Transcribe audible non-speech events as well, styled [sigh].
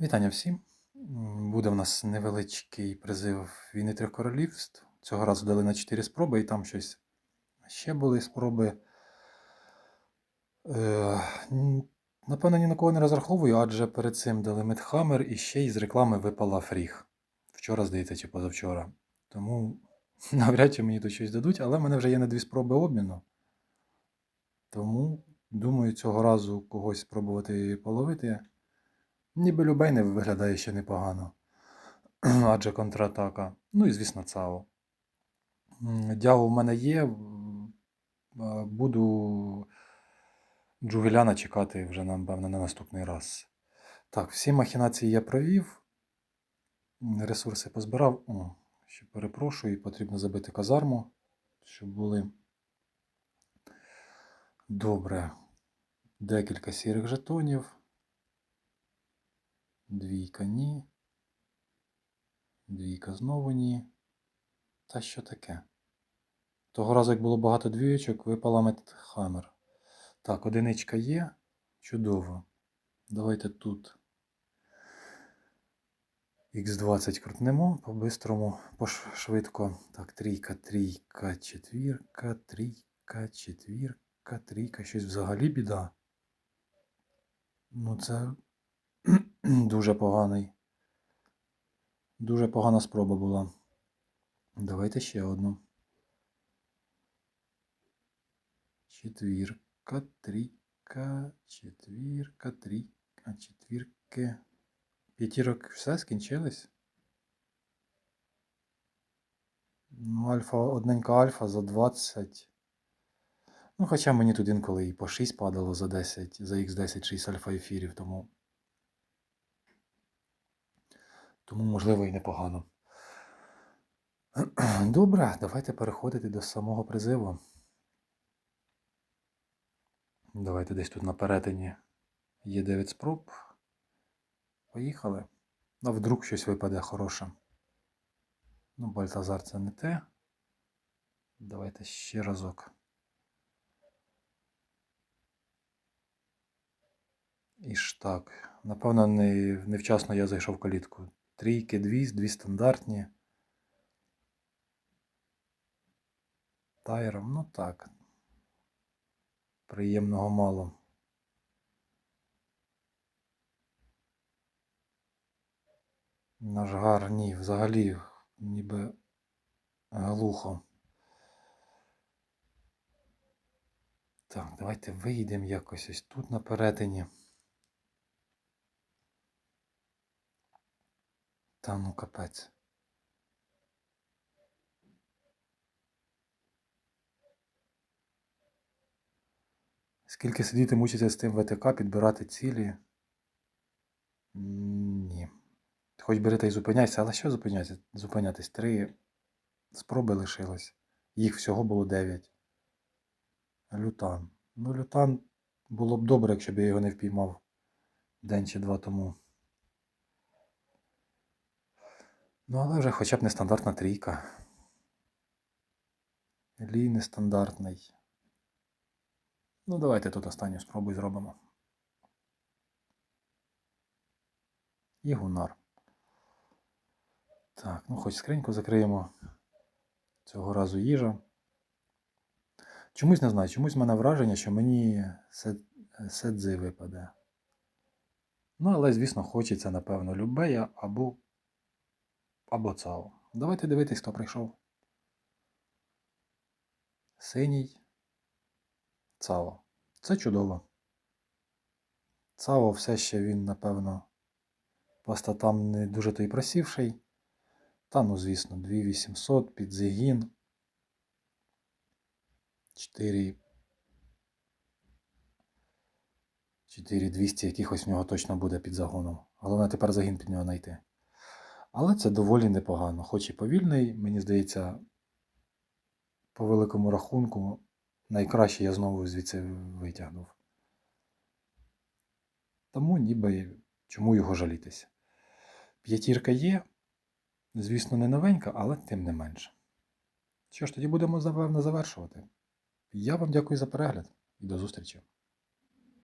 Вітання всім. Буде в нас невеличкий призив війни трьох королівств. Цього разу дали на 4 спроби, і там щось ще були спроби. Е, напевно, ні на кого не розраховую, адже перед цим дали Медхаммер і ще із реклами випала Фріг. Вчора, здається, чи позавчора. Тому [laughs] навряд чи мені тут щось дадуть, але в мене вже є на дві спроби обміну. Тому, думаю, цього разу когось спробувати половити. Ніби Любей не виглядає ще непогано. [clears throat] Адже контратака. Ну і, звісно, ЦАО. М, в мене є. Буду Джугеляна чекати вже, напевно, на наступний раз. Так, всі махінації я провів. Ресурси позбирав. О, ще перепрошую, потрібно забити казарму, щоб були. Добре. Декілька сірих жетонів. Двійка ні. Двійка знову ні. Та що таке? Того разу, як було багато двійочок, випала Медхаммер. Так, одиничка є. Чудово. Давайте тут Х20 крутнемо по-бистрому, швидко. Так, трійка, трійка, четвірка, трійка, четвірка, трійка. Щось взагалі біда. Ну, це дуже поганий. Дуже погана спроба була. Давайте ще одну. Четвірка, трійка, четвірка, трійка, четвірки. П'ятірок все скінчились? Ну, альфа, одненька альфа за 20. Ну, хоча мені тут інколи і по 6 падало за 10, за Х10 6 альфа ефірів, тому. Тому, можливо, і непогано. [clears throat] Добре, давайте переходити до самого призиву. Давайте десь тут на перетині є 9 спроб. Поїхали. А вдруг щось випаде хороше. Ну, Бальтазар це не те. Давайте ще разок. І ж так. Напевно, не, невчасно я зайшов в калітку. Трійки, дві, дві стандартні. Тайром, ну так. Приємного мало. Наш гар, ні, взагалі, ніби глухо. Так, давайте вийдемо якось ось тут на перетині. Та ну капець. Скільки сидіти мучиться з тим ВТК, підбирати цілі? Ні. Хоч бери та й зупиняйся, але що зупинятися? Зупинятись? Три спроби лишилось. Їх всього було дев'ять. Лютан. Ну, лютан було б добре, якщо б я його не впіймав день чи два тому. Ну, але вже хоча б нестандартна трійка. Лій нестандартний. Ну, давайте тут останню спробу зробимо. І гунар. Так, ну хоч скриньку закриємо. Цього разу їжа. Чомусь не знаю, чомусь в мене враження, що мені седзи випаде. Ну, але, звісно, хочеться, напевно, любея або, або цао. Давайте дивитись, хто прийшов. Синій. Цао. Це чудово. Цао все ще він, напевно, по статам не дуже той просівший. Та, ну, звісно, 2800 під зігін. 4. 4200 якихось в нього точно буде під загоном. Головне тепер загін під нього знайти. Але це доволі непогано. Хоч і повільний, мені здається, по великому рахунку, найкраще я знову звідси витягнув. Тому ніби чому його жалітися. П'ятірка є, звісно, не новенька, але тим не менше. Що ж, тоді будемо, напевно, завершувати. Я вам дякую за перегляд і до зустрічі.